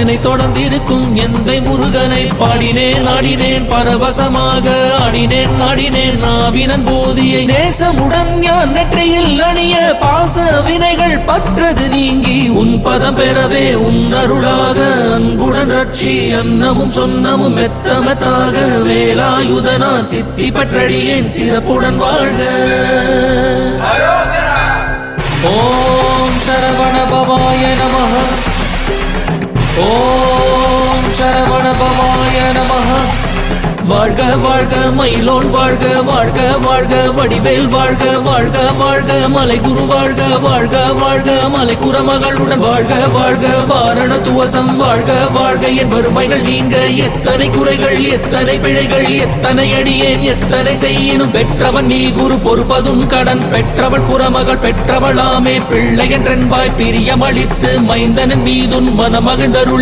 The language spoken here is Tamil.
என்னை தொடர்ந்து இருக்கும் எந்தை முருகனை பாடினேன் ஆடினேன் பரவசமாக ஆடினேன் ஆடினேன். நாவினன் போதியை நேசமுடன் ஞான் நெற்றியில் அணிய பாச வினைகள் பற்றது நீங்கி உன் பதம் பெறவே உன் அருளாக அன்புடன் ரட்சி அன்னமும் சொன்னமும் மெத்த மெத்தாக வேலாயுதனா சித்தி பெற்றடியேன் சிறப்புடன் வாழ்க. ஓம் சரவண பவாய நமः ஓம் சரவண பவாய நமः வாழ்க வாழ்க மயிலோன் வாழ்க வாழ்க வாழ்க வடிவேல் வாழ்க வாழ்க வாழ்க மலை குரு வாழ்க வாழ்க வாழ்க மலை குரமகளுடன் வாழ்க வாழ்க வாரண துவசம் வாழ்க வாழ்க என் வறுமைகள் நீங்க எத்தனை குறைகள் எத்தனை பிழைகள் எத்தனை அடியேன் எத்தனை செய்யினும் பெற்றவன் நீ குரு பொறுப்பதும் கடன் பெற்றவள் குரமகள் பெற்றவளாமே பிள்ளை என்றென்பாய் பிரியமளித்து மைந்தனன் மீதுன் மனமகிழ்ந்தருள்